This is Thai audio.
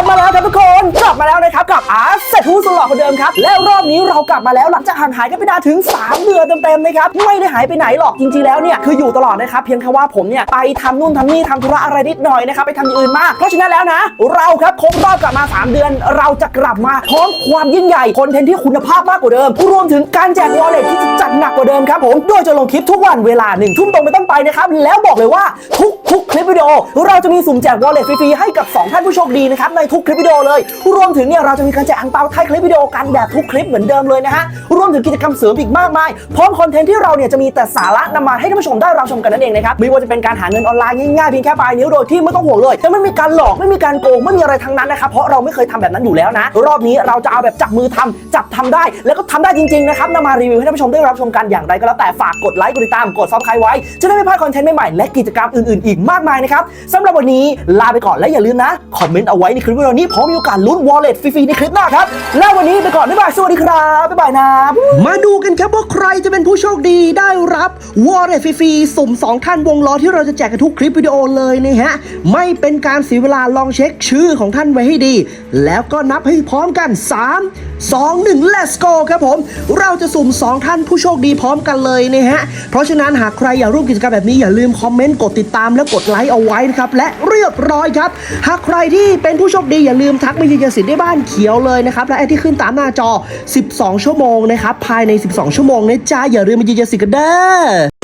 ับมาแล้วครับทุกคน กลับมาแล้วนะครับกับอาร์เซทูสหล่อคนเดิมครับและรอบนี้เรากลับมาแล้วหลังจากห่างหายกันไปนานถึง 3 เดือนเต็มๆนะครับไม่ได้หายไปไหนหรอกจริงๆแล้วเนี่ยคืออยู่ตลอดนะครับเพียงแค่ว่าผมเนี่ยไปทำนู่นทำนี่ทำธุระอะไรนิดหน่อยนะครับไปทำอย่างอื่นมากเพราะฉะนั้นแล้วนะ เราครับครบรอบกลับมา 3 เดือน เราจะกลับมาพร้อมความยิ่งใหญ่คอนเทนต์ที่คุณภาพมากกว่าเดิม รวมถึงการแจกวอลเล็ตที่จะจัดหนักกว่าเดิมครับผมโดยจะลงคลิปทุกวันเวลาหนึ่งทุ่มตรงไปต้นไปนะครับแล้วบอกเลยว่าทุก ทุกคลิปวิดีโอ เราจะมีสุ่มแจกวอลเล็ตฟรีๆให้กับ 2 ท่านผู้โชคดีนะครับในทุกคลิปวิดีโอเลย รวมถึงเนี่ยเราจะมีการแจกอังเปาท้ายคลิปวิดีโอกันแบบทุกคลิปเหมือนเดิมเลยนะฮะรวมถึงกิจกรรมเสริมอีกมากมายพร้อมคอนเทนต์ที่เราเนี่ยจะมีแต่สาระนำมาให้ท่านผู้ชมได้รับชมกันนั่นเองนะครับไม่ว่าจะเป็นการหาเงินออนไลน์ง่ายๆเพียงแค่ปลายนิ้วโดยที่ไม่ต้องห่วงเลยจะไม่มีการหลอกไม่มีการโกงไม่มีอะไรทั้งนั้นนะครับเพราะเราไม่เคยทำแบบนั้นอยู่แล้วนะ รอบนี้เราจะเอาแบบจับมือทำจับ ทำได้ แล้วก็ทำได้จริงๆนะครับนำมารีวิวให้ท่านผู้ชมได้รับชมกันอย่างไรก็แล้วแต่ฝากกดไลค์กดติดตามกดซับสไครต์ไว้ จะได้ไม่พลาดคอนเทนต์ใหม่ๆและกิจกรรมอื่นๆอีกมากมายนะครับสำหรับวันนี้ลาไปก่อนและอย่าลืมนะคอมเมนต์เอาไว้ในคลิปวิดีโอนี้พราะมีโอกาสลุ้น wallet ฟรีๆในคลิปหน้าครับแล้ววันนี้ไปก่อนบ๊ายบายสวัสดีครับบ๊ายบายนะมาดูกันครับว่าใครจะเป็นผู้โชคดีได้รับวอร์เรฟฟรีๆสุ่ม2ท่านวงล้อที่เราจะแจกกันทุกคลิปวิดีโอเลยนะฮะไม่เป็นการเสียเวลาลองเช็คชื่อของท่านไว้ให้ดี แล้วก็นับให้พร้อมกัน 3 2 1 let's go ครับผม เราจะสุ่ม 2 ท่านผู้โชคดีพร้อมกันเลยนะฮะ เพราะฉะนั้นหากใครอยากร่วมกิจกรรมแบบนี้อย่าลืมคอมเมนต์กดติดตามและกดไลค์เอาไว้นะครับ และเรียบร้อยครับ หากใครที่เป็นผู้โชคดีอย่าลืมทักมายืนยันสิทธิ์ได้บ้านเขียวเลยนะครับ และไอที่ขึ้นตามหน้าจอ 12 ชั่วโมงนะครับ ภายใน 12 ชั่วโมงนะจ้าอย่าลืมมายืนยันสิทธิ์กันเด้อ